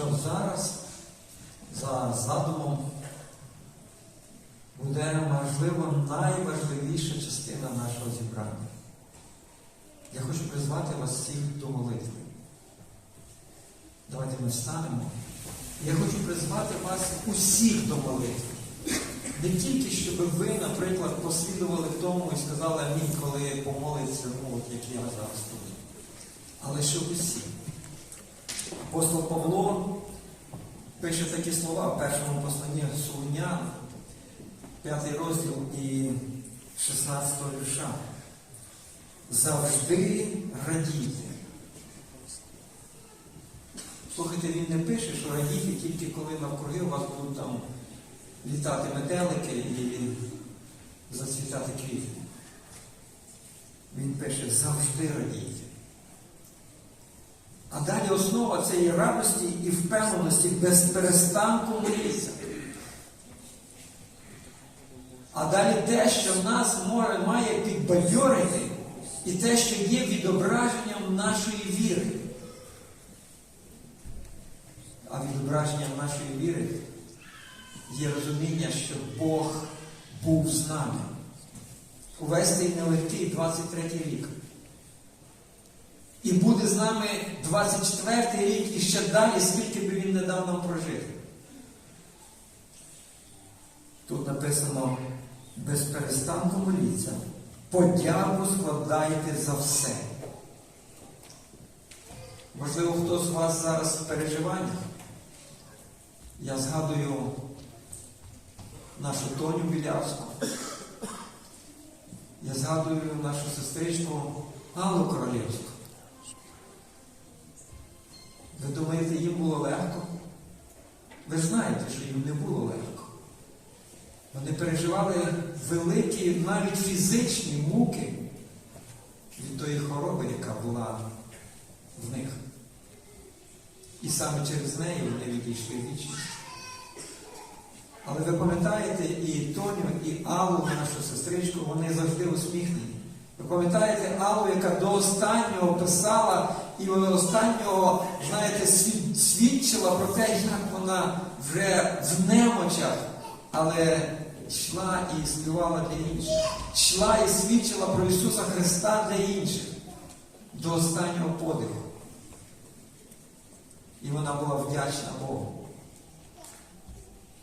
що зараз за задумом буде, можливо, найважливіша частина нашого зібрання. Я хочу призвати вас всіх до молитви. Давайте ми встанемо. Я хочу призвати вас усіх до молитви. Не тільки, щоб ви, наприклад, послідували в тому і сказали амінь, коли помолиться, ну, от як я зараз тут. Але щоб усі. Апостол Павло пише такі слова в першому посланні Солунян, п'ятий розділ і 16 вірша. Завжди радійте. Слухайте, він не пише, що радійте тільки коли навкруги у вас будуть там літати метелики і зацвітати квіти. Він пише завжди радійте. А далі основа цієї радості і впевненості без перестанку моліться. А далі те, що нас може, має підбадьорити, і те, що є відображенням нашої віри. А відображенням нашої віри є розуміння, що Бог був з нами. Увесь цей нелегкий 23 рік. І буде з нами 24 рік і ще далі, скільки би він не дав нам прожити. Тут написано без перестанку моліться. Подяку складайте за все. Можливо, хто з вас зараз в переживаннях. Я згадую нашу Тоню Білявську. Я згадую нашу сестричку Аллу Королівську. Ви думаєте, їм було легко? Ви знаєте, що їм не було легко. Вони переживали великі, навіть фізичні муки від тої хвороби, яка була в них. І саме через неї вони відійшли вічність. Але ви пам'ятаєте і Тоню, і Аллу, нашу сестричку, вони завжди усміхнені. Ви пам'ятаєте Аллу, яка до останнього писала і до останнього, знаєте, свідчила про те, як вона вже в немочах, але йшла і співала для інших. Йшла і свідчила про Ісуса Христа для інших до останнього подиху. І вона була вдячна Богу.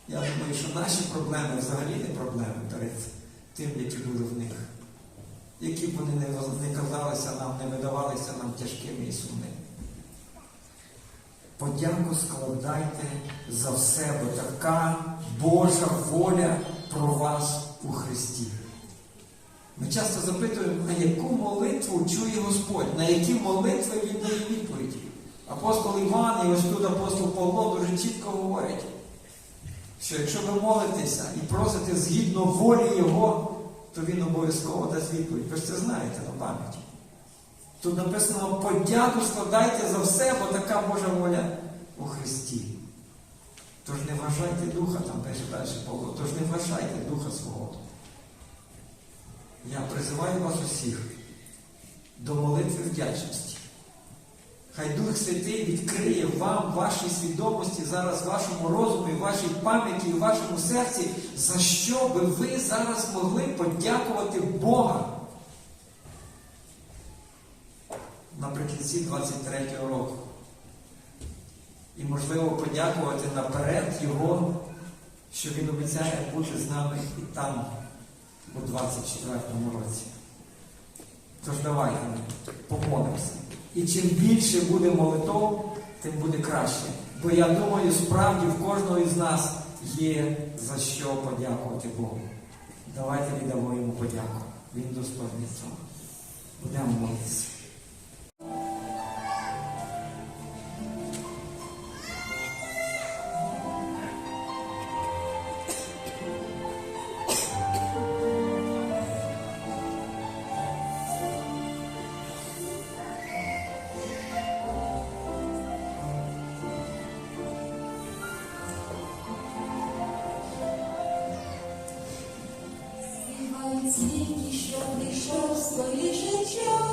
Я думаю, що наші проблеми взагалі не проблеми перед тим, які були в них. Які б вони не казалися нам, не видавалися нам тяжкими і сумними. Подяку складайте за все, бо така Божа воля про вас у Христі. Ми часто запитуємо, на яку молитву чує Господь, на які молитви він дає відповіді. Апостол Іван і ось тут апостол Павло дуже чітко говорять, що якщо ви молитеся і просите згідно волі Його, то він обов'язково дасть відповідь. Ви ж це знаєте на пам'яті. Тут написано, подяку складайте за все, бо така Божа воля у Христі. Тож не вважайте духа, там пише далі Павло, тож не вважайте духа свого. Я призиваю вас усіх до молитви вдячності. Хай Дух Святий відкриє вам, вашій свідомості, зараз вашому розумі, вашій пам'яті і вашому серці, за що би ви зараз могли подякувати Бога наприкінці 23-го року. І, можливо, подякувати наперед Його, що Він обіцяє бути з нами і там, у 24-му році. Тож давайте помолимося. І чим більше буде молитов, тим буде краще. Бо я думаю, справді в кожного із нас є за що подякувати Богу. Давайте віддамо йому подяку. Він достойний цього. Будемо молитися. Світі, що прийшов скоріше час.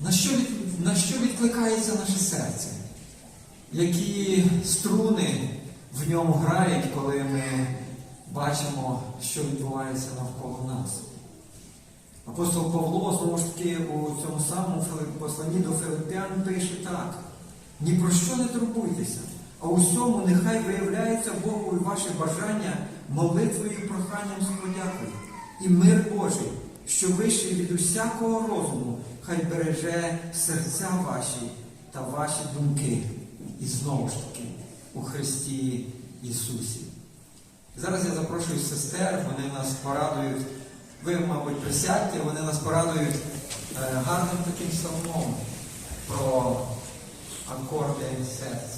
На що, на що відкликається наше серце? Які струни в ньому грають, коли ми бачимо, що відбувається навколо нас? Апостол Павло, знову ж таки, у цьому самому посланні до Филиппян пише так: ні про що не турбуйтеся, а у всьому нехай виявляється Богу і ваше бажання молитвою і проханням з подякою. І мир Божий, що вищий від усякого розуму, хай береже серця ваші та ваші думки. І знову ж таки у Христі Ісусі. Зараз я запрошую сестер, вони нас порадують. Ви, мабуть, присядьте, вони нас порадують е, гарним таким псалмом про акорди серця.